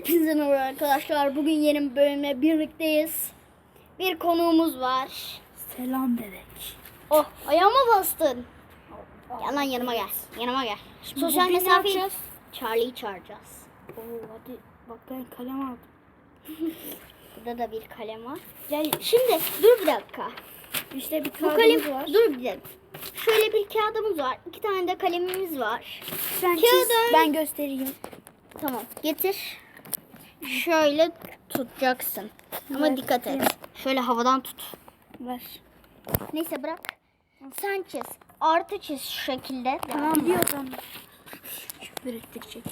Hepinize merhaba arkadaşlar. Bugün yeni bir bölümle birlikteyiz. Bir konuğumuz var. Selam bebek. Oh ayağıma bastın. Gel lan yanıma gel. Yanıma gel. Sosyal bugün ne mesafe. yapacağız? Charlie'yi çağıracağız. Oo hadi bak ben kalem aldım. Burada da bir kalem var. Gel şimdi dur bir dakika. İşte bir Bu kağıdımız kalem var. dur bir dakika. Şöyle bir kağıdımız var. İki tane de kalemimiz var. Sen çiz, ben göstereyim. Tamam getir. Şöyle tutacaksın. Ama Evet, dikkat et. Şöyle havadan tut. Ver. Neyse bırak. Sen çiz. Artı çiz şu şekilde. Tamam mı? Biliyorum. Küfür ettik çek.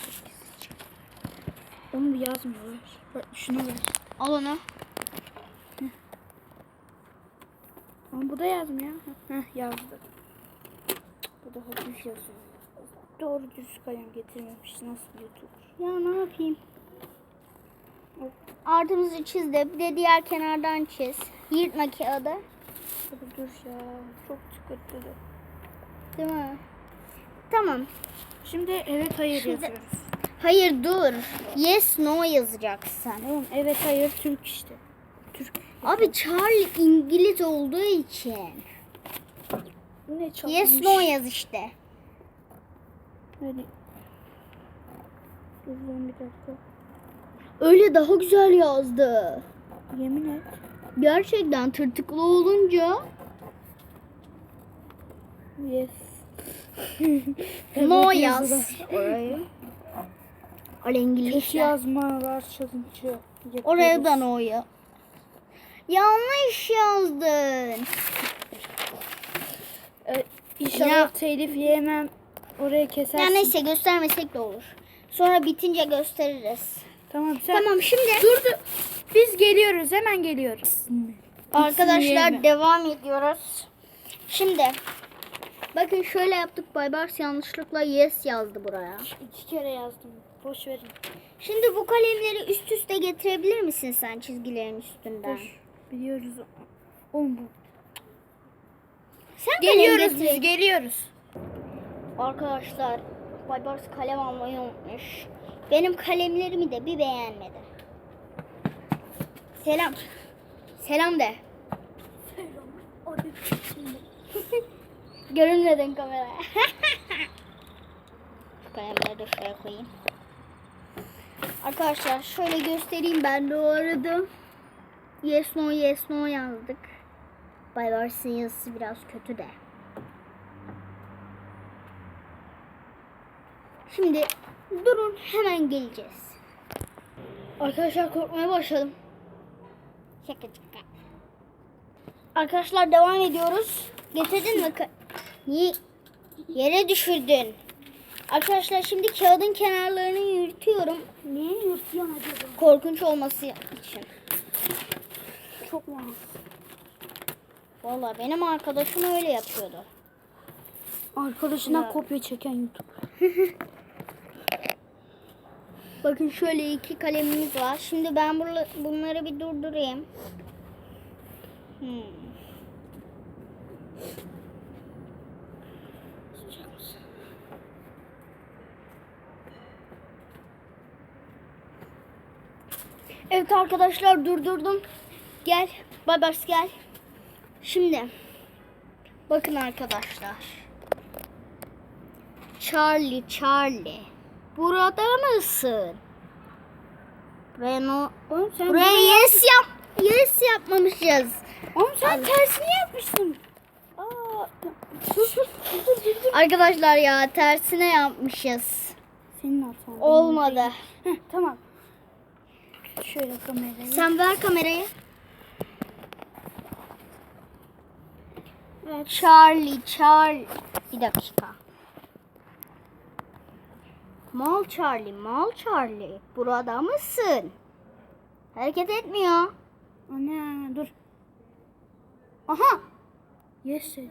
Onu yazmıyorlar. Bak şunu ver. Al onu. Ama bu da yazmıyor. Heh yazdı. Bu da hafif yazıyor. Doğru düz kalem getirmemiş. Nasıl YouTuber? Ya ne yapayım? Artımızı çiz de bir de diğer kenardan çiz. Yırtma kağıdı. Dur ya. Çok sıkıntılı. Değil mi? Tamam. Şimdi evet hayır Şimdi- yazıyoruz. Hayır dur. Yes no yazacaksın. Tamam evet hayır Türk işte. Türk. Abi Charlie İngiliz olduğu için. Ne çalmış? Yes no yaz işte. Hadi. Dur bir dakika. Öyle daha güzel yazdı. Yemin et. Gerçekten tırtıklı olunca Yes. no yaz. Orayı. Öyle İngiliz. Kötü yazmalar çalınca. Oraya da no ya. Yanlış yazdın. Ee, inşallah Ya- telif yemem. Oraya kesersin. Ya neyse göstermesek de olur. Sonra bitince gösteririz. Tamam sen. Tamam şimdi Dur dur. Biz geliyoruz hemen geliyoruz. arkadaşlar devam ediyoruz. Şimdi bakın şöyle yaptık. Baybars yanlışlıkla yes yazdı buraya. İki kere yazdım. Boş verin. Şimdi bu kalemleri üst üste getirebilir misin sen çizgilerin üstünden? Dur. Biliyoruz. Oğlum bu. Sen Geliyoruz getir. biz geliyoruz. Arkadaşlar Baybars kalem almayı unutmuş. Benim kalemlerimi de bir beğenmedi. Selam. Selam de. Görünmedin kameraya. Şu kalemleri de şuraya koyayım. Arkadaşlar şöyle göstereyim ben arada. Yes no yes no yazdık. Baybars'ın yazısı biraz kötü de. Şimdi durun hemen geleceğiz. Arkadaşlar korkmaya başladım. Şaka şaka. Arkadaşlar devam ediyoruz. Getirdin mi? Niye yere düşürdün? Arkadaşlar şimdi kağıdın kenarlarını yürütüyorum. Niye yırtıyorsun acaba? Korkunç olması için. Çok mu? Vallahi benim arkadaşım öyle yapıyordu. Arkadaşından Ya. kopya çeken YouTube. Bakın şöyle iki kalemimiz var. Şimdi ben bunları bir durdurayım. Hmm. Evet arkadaşlar durdurdum. Gel. Babers gel. Şimdi bakın arkadaşlar. Charlie Charlie. Burada mısın? Reno. Oğlum sen Buraya yes yap. Yes yapmamışız. Oğlum sen tersini yapmışsın. Aa, dur dur dur dur dur. dur. Arkadaşlar ya tersine yapmışız. Senin hatan. Olmadı. Heh, tamam. Şöyle kamerayı. Sen ver kamerayı. Evet. Charlie, Charlie. Bir dakika. Mal Charlie, mal Charlie. Burada mısın? Hareket etmiyor. Ana dur. Aha. Yes. Yes